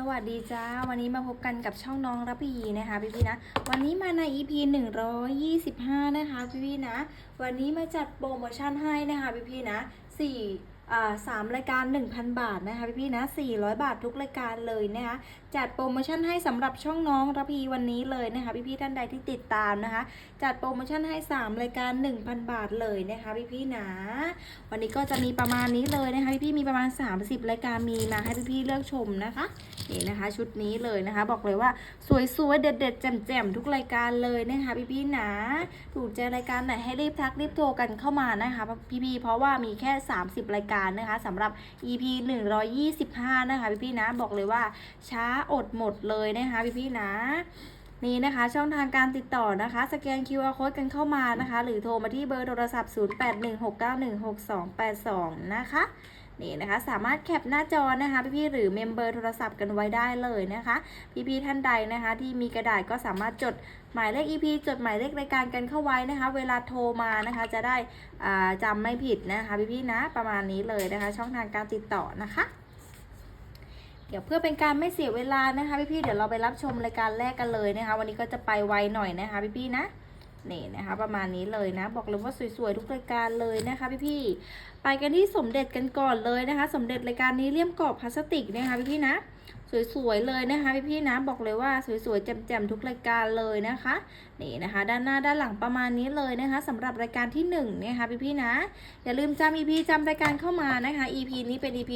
สวัสดีจ้า วันนี้มาพบกันกับช่องน้องรับพีนะคะพี่พี่ๆนะ วันนี้มาใน EP 125 นะคะพี่พี่ๆนะ วันนี้มาจัดโปรโมชั่นให้นะคะพี่พี่ๆนะ4อ่ สามรายการ 1,000 บาทนะคะพี่พี่ๆนะ 400 บาททุกรายการเลยนะคะจัดโปรโมชั่นให้สำหรับช่องน้องรับพีวันนี้เลยนะคะพี่พี่ๆท่านใดที่ติดตามนะคะ จัดโปรโมชั่นให้ 3 รายการ 1,000 บาทเลยนะคะพี่พี่ๆนะวันนี้ก็จะมีประมาณนี้เลยนะคะพี่พี่ๆมีประมาณ 30 รายการมีมาให้พี่พี่ๆเลือกชมนะคะนี่นะคะชุดนี้เลยนะคะ บอกเลยว่าสวยๆเด็ดๆแจ่มๆทุกรายการเลยนะคะพี่ๆนะถูกใจรายการไหนให้รีบทักรีบโทรกันเข้ามานะคะพี่ๆเพราะว่ามีแค่ 30 รายการนะคะสำหรับ EP 125 นะคะพี่ๆนะบอกเลยว่าช้าอดหมดเลยนะคะพี่ๆนะนี่นะคะช่องทางการติดต่อนะคะ สแกน QR code กันเข้ามานะคะ หรือโทรมาที่เบอร์โทรศัพท์ 0816916282 นะคะนี่นะคะสามารถแคปหน้าจอนะคะพี่ๆหรือเมมเบอร์โทรศัพท์กันไว้ได้เลยนะคะ พี่ๆท่านใดนะคะ ที่มีกระดาษก็สามารถจด หมายเลข EP จดหมายเลขรายการกันเข้าไว้นะคะ เวลาโทรมานะคะจะได้อ่าจำไม่ผิดนะคะพี่ๆนะประมาณนี้เลยนะคะ ช่องทางการติดต่อนะคะ เดี๋ยวเพื่อเป็นการไม่เสียเวลานะคะพี่ๆเดี๋ยวเราไปรับชมรายการแรกกันเลยนะคะ วันนี้ก็จะไปไวหน่อยนะคะพี่ๆนะนี่นะคะประมาณนี้เลยนะ บอกเลยว่าสวยๆทุกรายการเลยนะคะพี่ๆไปกันที่สมเด็จกันก่อนเลยนะคะ สมเด็จรายการนี้เลี่ยมกรอบพลาสติกนะคะพี่ๆนะ สวยๆเลยนะคะพี่ๆนะบอกเลยว่าสวยๆแจ่มๆทุกรายการเลยนะคะนี่นะคะ ด้านหน้าด้านหลังประมาณนี้เลยนะคะสำหรับรายการที่1นะคะพี่ๆนะ อย่าลืมจำ EP จำรายการเข้ามานะคะ EP นี้เป็น EP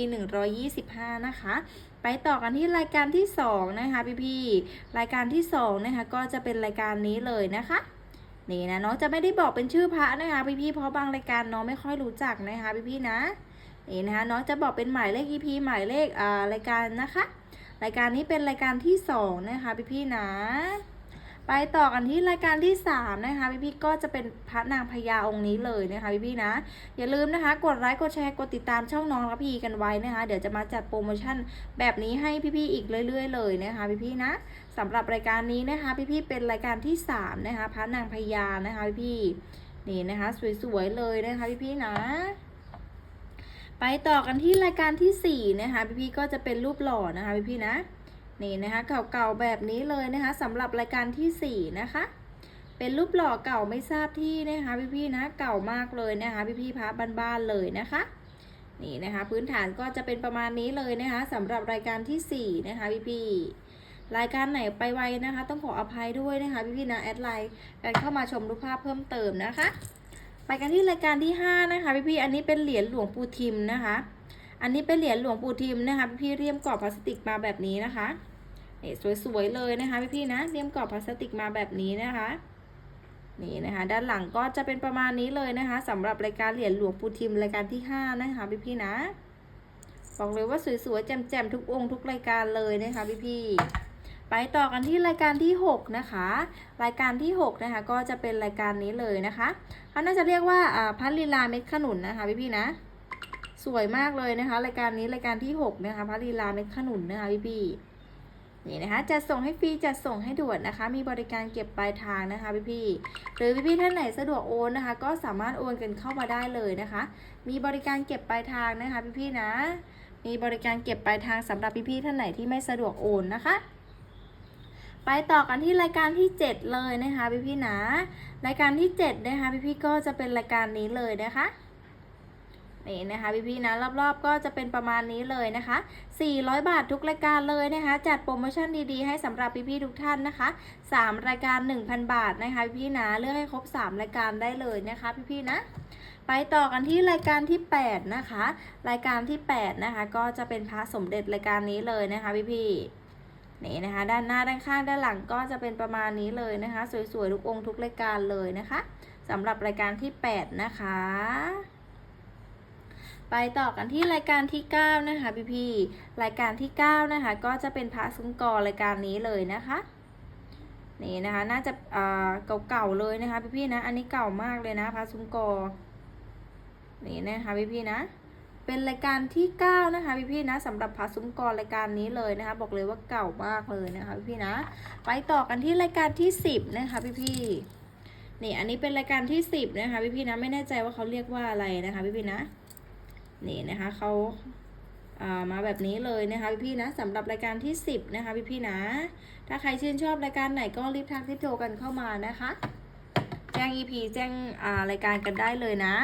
125 นะคะ ไปต่อกันที่รายการที่2นะคะพี่ๆรายการที่2นะคะก็จะเป็นรายการนี้เลยนะคะนี่นะน้องจะไม่ได้บอกเป็นชื่อพระนะคะพี่ๆเพราะบางรายการน้องไม่ค่อยรู้จักนะคะพี่ๆนะนี่นะคะน้องจะบอกเป็นหมายเลข EP หมายเลขอ่ารายการนะคะ รายการนี้เป็นรายการที่สองนะคะพี่ๆนะ ไปต่อกันที่รายการที่สามนะคะพี่ๆก็จะเป็นพระนางพญาองค์นี้เลยนะคะพี่ๆนะ อย่าลืมนะคะกดไลค์กดแชร์กดติดตามช่องน้องรับพีกันไว้นะคะ เดี๋ยวจะมาจัดโปรโมชั่นแบบนี้ให้พี่ๆอีกเรื่อย ๆ เลยนะคะพี่ๆนะสำหรับรายการนี้นะคะพี่ๆเป็นรายการที่สามนะคะพระนางพญานะคะพี่ๆนี่นะคะสวยๆเลยนะคะพี่ๆนะ ไปต่อกันที่รายการที่สี่นะคะพี่ๆก็จะเป็นรูปหล่อนะคะพี่ๆนะนี่นะคะเก่าๆแบบนี้เลยนะคะสำหรับรายการที่สี่นะคะ เป็นรูปหล่อเก่าไม่ทราบที่นะคะพี่ๆนะเก่ามากเลยนะคะพี่ๆพระบ้านๆเลยนะคะนี่นะคะพื้นฐานก็จะเป็นประมาณนี้เลยนะคะสำหรับรายการที่สี่นะคะพี่ๆรายการไหนไปไวนะคะ ต้องขออภัยด้วยนะคะพี่ๆนะแอดไลน์กันเข้ามาชมรูปภาพเพิ่มเติมนะคะ ไปกันที่รายการที่ห้านะคะพี่ๆอันนี้เป็นเหรียญหลวงปู่ทิมนะคะ อันนี้เป็นเหรียญหลวงปู่ทิมนะคะพี่ๆเรียมกรอบพลาสติกมาแบบนี้นะคะนี่สวยๆเลยนะคะพี่ๆนะเรียมกรอบพลาสติกมาแบบนี้นะคะนี่นะคะด้านหลังก็จะเป็นประมาณนี้เลยนะคะสำหรับรายการเหรียญหลวงปู่ทิมรายการที่ห้านะคะพี่ๆนะบอกเลยว่าสวยๆแจ่มๆทุกองค์ทุกรายการเลยนะคะพี่ๆ ไปต่อกันที่รายการที่หกนะคะ รายการที่หกนะคะ ก็จะเป็นรายการนี้เลยนะคะเขาน่าจะเรียกว่าพันลีลาเม็ดขนุนนะคะพี่ๆนะ สวยมากเลยนะคะ รายการนี้รายการที่หกนะคะพันลีลาเม็ดขนุนนะคะพี่ๆนี่นะคะจะส่งให้ฟรีจะส่งให้ด่วนนะคะ มีบริการเก็บปลายทางนะคะพี่ๆหรือพี่ๆท่านไหนสะดวกโอนนะคะ ก็สามารถโอนกันเข้ามาได้เลยนะคะ มีบริการเก็บปลายทางนะคะพี่ๆนะ มีบริการเก็บปลายทางสำหรับพี่ๆท่านไหนที่ไม่สะดวกโอนนะคะ ไปต่อกันที่รายการที่ 7 เลยนะคะพี่ๆนะรายการที่7นะคะพี่ๆก็จะเป็นรายการนี้เลยนะคะนี่นะคะพี่ๆนะรอบๆ ก็จะเป็นประมาณนี้เลยนะคะ 400 บาททุกรายการเลยนะคะ จัดโปรโมชั่นดีๆให้สำหรับพี่ๆทุกท่านนะคะ 3 รายการ 1,000 บาทนะคะพี่ๆนะเลือกให้ครบ 3 รายการได้เลยนะคะพี่ๆนะไปต่อกันที่รายการที่ 8 นะคะ รายการที่ 8 นะคะ ก็จะเป็นพระสมเด็จรายการนี้เลยนะคะพี่ๆ นี่นะคะ ด้านหน้าด้านข้างด้านหลังก็จะเป็นประมาณนี้เลยนะคะ สวยๆทุกองค์ทุกรายการเลยนะคะสำหรับรายการที่ 8 นะคะ ไปต่อกันที่รายการที่ 9 นะคะพี่พี่ๆรายการที่ 9 นะคะ ก็จะเป็นพระซุ้มกอรายการนี้เลยนะคะนี่นะคะน่าจะเอ่อเก่าๆเลยนะคะพี่พี่ๆนะ อันนี้เก่ามากเลยนะพระซุ้มกอนี่นะคะพี่พี่ๆนะ เป็นรายการที่ 9 นะคะพี่พี่ๆนะสำหรับพระซุ้มกอรายการนี้เลยนะคะ บอกเลยว่าเก่ามากเลยนะคะพี่พี่ๆนะ ไปต่อกันที่รายการที่ 10 นะคะพี่พี่ๆนี่อันนี้เป็นรายการที่ 10 นะคะพี่พี่ๆนะไม่แน่ใจว่าเขาเรียกว่าอะไรนะคะพี่พี่ๆนะนี่นะคะเขาอ่ามาแบบนี้เลยนะคะพี่ๆนะสำหรับรายการที่ 10 นะคะพี่ๆนะ ถ้าใครชื่นชอบรายการไหนก็รีบทักรีบโทรกันเข้ามานะคะ แจ้ง EP แจ้งอ่ารายการกันได้เลยนะ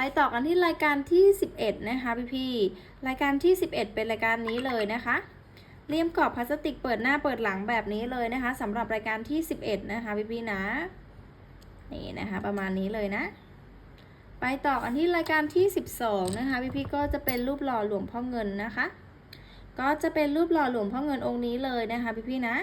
ไปต่อกันที่รายการที่ 11 นะคะพี่ๆรายการที่ 11 เป็นรายการนี้เลยนะคะเลี่ยมกรอบพลาสติกเปิดหน้าเปิดหลังแบบนี้เลยนะคะสำหรับรายการที่ 11 นะคะพี่ๆนะนี่นะคะประมาณนี้เลยนะ ไปต่อกันที่รายการที่ 12 นะคะพี่ๆก็จะเป็นรูปหล่อหลวงพ่อเงินนะคะ ก็จะเป็นรูปหล่อหลวงพ่อเงินองค์นี้เลยนะคะพี่ๆนะ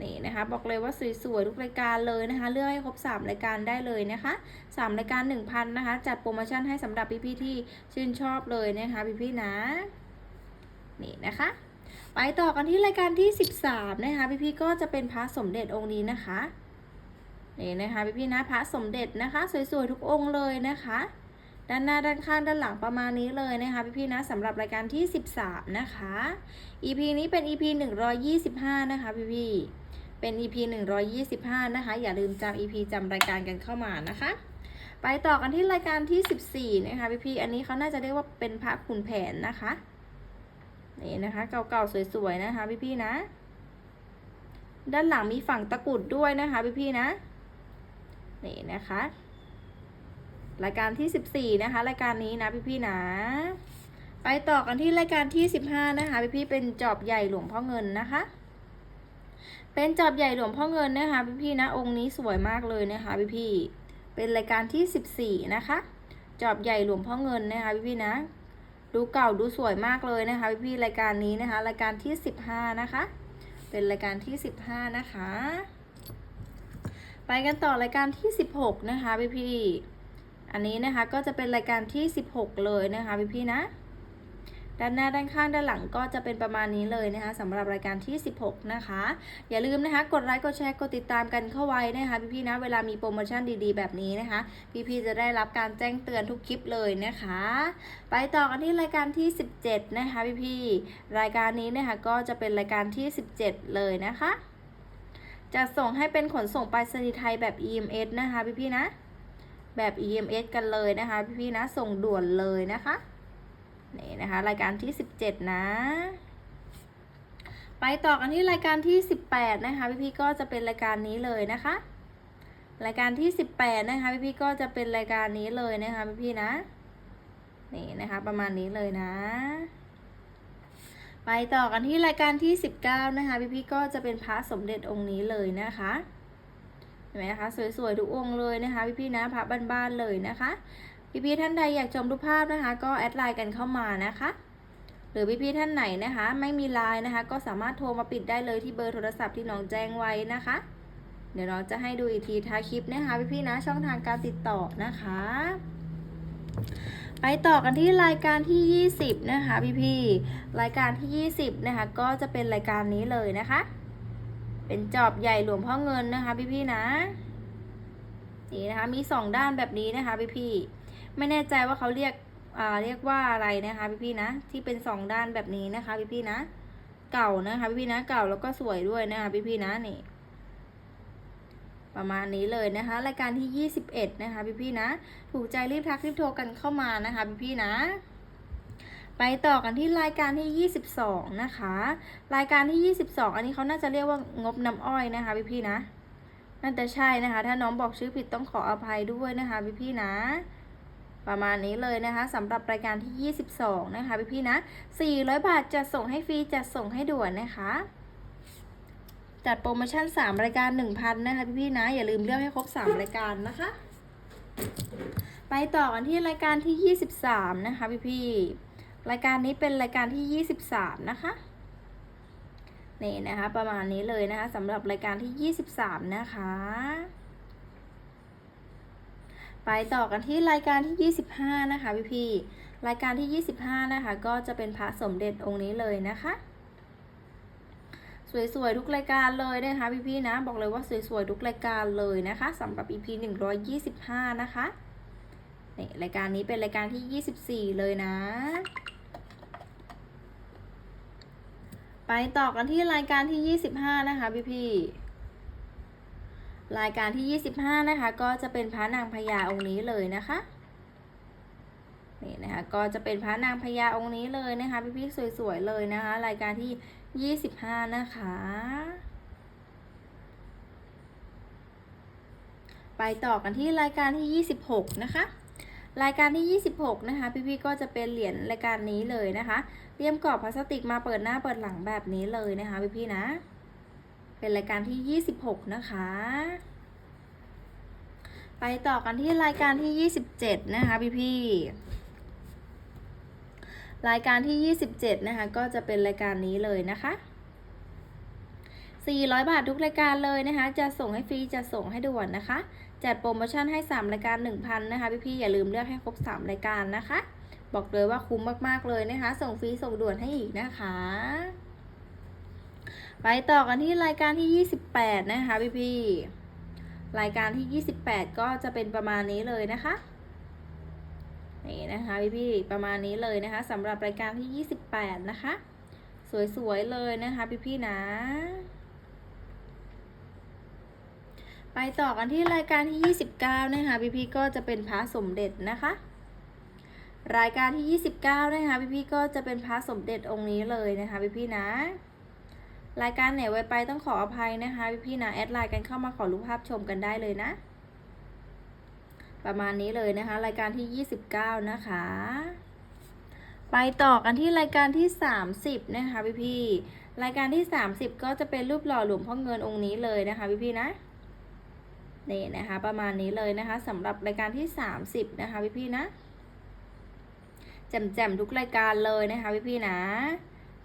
นี่นะคะบอกเลยว่าสวยๆทุกรายการเลยนะคะ เลือกให้ครบ 3 รายการได้เลยนะคะ3รายการ 1,000นะคะ จัดโปรโมชั่นให้สำหรับพี่ๆที่ชื่นชอบเลยนะคะพี่ๆนะ นี่นะคะไปต่อกันที่รายการที่ 13 นะคะ พี่ๆก็จะเป็นพระสมเด็จองค์นี้นะคะนี่นะคะพี่ๆนะพระสมเด็จนะคะ สวยๆทุกองค์เลยนะคะ ด้านหน้าด้านข้างด้านหลังประมาณนี้เลยนะคะพี่ๆนะสำหรับรายการที่ 13 นะคะ EP นี้เป็น EP 125 นะคะพี่ๆ เป็น EP 125 นะคะ อย่าลืมจำ EP จำรายการกันเข้ามานะคะ ไปต่อกันที่รายการที่ 14 นะคะพี่ๆอันนี้เขาน่าจะเรียกว่าเป็นพระขุนแผนนะคะ นี่นะคะ เก่าๆสวยๆนะคะพี่ๆนะ ด้านหลังมีฝั่งตะกรุดด้วยนะคะพี่ๆนะ นี่นะคะ รายการที่ 14 นะคะ รายการนี้นะพี่ๆนะไปต่อกันที่รายการที่ 15 นะคะ พี่ๆเป็นจอบใหญ่หลวงพ่อเงินนะคะ เป็นจอบใหญ่หลวงพ่อเงินนะคะพี่ๆนะองค์นี้สวยมากเลยนะคะพี่ๆเป็นรายการที่ 14 นะคะ จอบใหญ่หลวงพ่อเงินนะคะพี่ๆนะดูเก่าดูสวยมากเลยนะคะพี่ๆรายการนี้นะคะ รายการที่ 15 นะคะ เป็นรายการที่ 15 นะคะ ไปกันต่อรายการที่ 16 นะคะพี่ๆอันนี้นะคะก็จะเป็นรายการที่ 16 เลยนะคะพี่ๆนะ ด้านหน้าด้านข้างด้านหลังก็จะเป็นประมาณนี้เลยนะคะสำหรับรายการที่ 16 นะคะ อย่าลืมนะคะ กดไลค์กดแชร์กดติดตามกันเข้าไว้นะคะพี่ๆนะเวลามีโปรโมชั่นดีๆ แบบนี้นะคะ พี่ๆจะได้รับการแจ้งเตือนทุกคลิปเลยนะคะ ไปต่อกันที่รายการที่ 17 นะคะพี่ๆรายการนี้นะคะก็จะเป็นรายการที่ 17 เลยนะคะจะส่งให้เป็นขนส่งไปรษณีย์ไทยแบบ EMS นะคะพี่ๆนะ แบบ EMS กันเลยนะคะพี่ๆนะ ส่งด่วนเลยนะคะ นี่นะคะ รายการที่ 17 นะ ไปต่อกันที่รายการที่ 18 นะคะ พี่ๆก็จะเป็นรายการนี้เลยนะคะ รายการที่ 18 นะคะ พี่ๆก็จะเป็นรายการนี้เลยนะคะพี่ๆนะ นี่นะคะ ประมาณนี้เลยนะ ไปต่อกันที่รายการที่ 19 นะคะ พี่ๆก็จะเป็นพระสมเด็จองค์นี้เลยนะคะเห็นไหมคะสวยๆทุกองค์เลยนะคะ พี่ๆนะพระบ้านๆเลยนะคะ พี่ๆท่านใดอยากชมรูปภาพนะคะ ก็แอดไลน์กันเข้ามานะคะหรือพี่ๆท่านไหนนะคะ ไม่มีไลน์นะคะ ก็สามารถโทรมาปิดได้เลยที่เบอร์โทรศัพท์ที่น้องแจ้งไว้นะคะ เดี๋ยวน้องจะให้ดูอีกทีท้ายคลิปนะคะ พี่ๆนะช่องทางการติดต่อนะคะ ไปต่อกันที่รายการที่ 20 นะคะ พี่ๆรายการที่ 20 นะคะ ก็จะเป็นรายการนี้เลยนะคะ เป็นจอบใหญ่หลวงพ่อเงินนะคะ พี่ๆนะนี่นะคะมีสองด้านแบบนี้นะคะ พี่ๆ ไม่แน่ใจว่าเขาเรียกอ่าเรียกว่าอะไรนะคะพี่ๆนะ ที่เป็นสองด้านแบบนี้นะคะพี่ๆนะ เก่านะคะพี่ๆนะเก่าแล้วก็สวยด้วยนะคะพี่ๆนะนี่ประมาณนี้เลยนะคะ รายการที่ 21 นะคะพี่ๆนะ ถูกใจรีบทักรีบโทรกันเข้ามานะคะพี่ๆนะ ไปต่อกันที่รายการที่ 22 นะคะ รายการที่ 22 อันนี้เขาน่าจะเรียกว่างบน้ำอ้อยนะคะพี่ๆนะน่าจะใช่นะคะ ถ้าน้องบอกชื่อผิดต้องขออภัยด้วยนะคะพี่ๆนะ ประมาณนี้เลยนะคะสำหรับรายการที่ 22 นะคะพี่ๆนะ 400 บาทจะส่งให้ฟรีจะส่งให้ด่วนนะคะ จัดโปรโมชั่น 3 รายการ 1,000 นะคะพี่ๆนะ อย่าลืมเลือกให้ครบ 3 รายการนะคะ ไปต่อกันที่รายการที่ 23 นะคะพี่ๆรายการนี้เป็นรายการที่ 23 นะคะนี่นะคะประมาณนี้เลยนะคะสำหรับรายการที่ 23 นะคะ ไปต่อกันที่รายการที่ 25 นะคะพี่พี่รายการที่ 25 นะคะ ก็จะเป็นพระสมเด็จองค์นี้เลยนะคะ สวยๆทุกรายการเลยนะคะพี่พี่นะ บอกเลยว่าสวยๆทุกรายการเลยนะคะสำหรับ EP 125 นะคะนี่รายการนี้เป็นรายการที่ 24 เลยนะ ไปต่อกันที่รายการที่ 25 นะคะพี่พี่ รายการที่ 25 นะคะ ก็จะเป็นพระนางพญาองค์นี้เลยนะคะนี่นะคะ ก็จะเป็นพระนางพญาองค์นี้เลยนะคะ พี่ๆสวยๆเลยนะคะ รายการที่ 25 นะคะ ไปต่อกันที่รายการที่ 26 นะคะรายการที่ 26 นะคะ พี่ๆก็จะเป็นเหรียญรายการนี้เลยนะคะเตรียมกรอบพลาสติกมาเปิดหน้าเปิดหลังแบบนี้เลยนะคะพี่ๆนะ เป็นรายการที่ 26 นะคะ ไปต่อกันที่รายการที่ 27 นะคะพี่ๆรายการที่ 27 นะคะ ก็จะเป็นรายการนี้เลยนะคะ 400 บาททุกรายการเลยนะคะ จะส่งให้ฟรี จะส่งให้ด่วนนะคะ จัดโปรโมชั่นให้ 3 รายการ 1,000 นะคะ พี่ๆ อย่าลืมเลือกให้ครบ 3 รายการนะคะ บอกเลยว่าคุ้มมากๆเลยนะคะ ส่งฟรีส่งด่วนให้อีกนะคะ ไปต่อกันที่รายการที่ 28 นะคะพี่ๆรายการที่ 28 ก็จะเป็นประมาณนี้เลยนะคะนี่นะคะพี่ๆประมาณนี้เลยนะคะสำหรับรายการที่ 28 นะคะ สวยๆเลยนะคะพี่ๆนะ ไปต่อกันที่รายการที่ 29 นะคะพี่ๆก็จะเป็นพระสมเด็จนะคะ รายการที่ 29 นะคะพี่ๆก็จะเป็นพระสมเด็จองค์นี้เลยนะคะพี่ๆนะ รายการไหนไวไปต้องขออภัยนะคะ พี่ๆนะแอดไลน์กันเข้ามาขอรูปภาพชมกันได้เลยนะ ประมาณนี้เลยนะคะ รายการที่ 29 นะคะ ไปต่อกันที่รายการที่ 30 นะคะพี่ๆรายการที่ 30 ก็จะเป็นรูปหล่อหลวงพ่อเงินองค์นี้เลยนะคะพี่ๆนะนี่นะคะประมาณนี้เลยนะคะสำหรับรายการที่ 30 นะคะพี่ๆนะแจ่มๆทุกรายการเลยนะคะพี่ๆนะ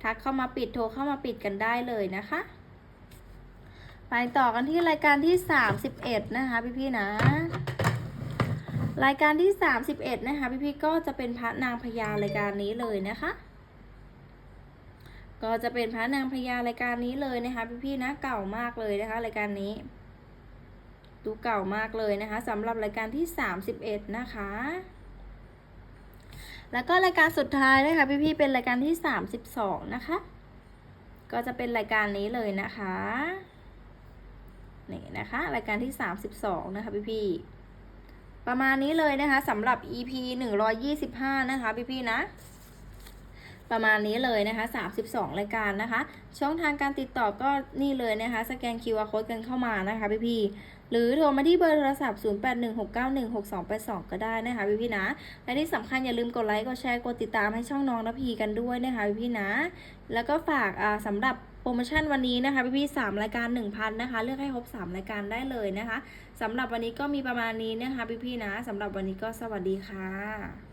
ทักเข้ามาปิดโทรเข้ามาปิดกันได้เลยนะคะไปต่อกันที่รายการที่ 31 นะคะพี่ๆนะ รายการที่ 31 นะคะพี่ๆก็จะเป็นพระนางพญารายการนี้เลยนะคะ ก็จะเป็นพระนางพญารายการนี้เลยนะคะพี่ๆนะเก่ามากเลยนะคะ รายการนี้ ดูเก่ามากเลยนะคะสำหรับรายการที่ 31 นะคะ แล้วก็รายการสุดท้ายนะคะพี่ๆเป็นรายการที่ 32 นะคะ ก็จะเป็นรายการนี้เลยนะคะนี่นะคะรายการที่ 32 นะคะพี่ๆประมาณนี้เลยนะคะสำหรับ EP 125 นะคะพี่ๆนะ ประมาณนี้เลยนะคะ 32 รายการนะคะ ช่องทางการติดต่อก็นี่เลยนะคะ สแกน QR code กันเข้ามานะคะพี่ๆหรือโทรมาที่เบอร์โทรศัพท์ 0816916282 ก็ได้นะคะพี่ๆนะ และที่สำคัญอย่าลืมกดไลค์ กดแชร์ กดติดตามให้ช่องน้องนพีกันด้วยนะคะพี่ๆนะ แล้วก็ฝากอ่าสำหรับโปรโมชั่นวันนี้นะคะพี่ๆ3รายการ 1,000นะคะ เลือกให้ครบ 3 รายการได้เลยนะคะสำหรับวันนี้ก็มีประมาณนี้นะคะพี่ๆนะสำหรับวันนี้ก็สวัสดีค่ะ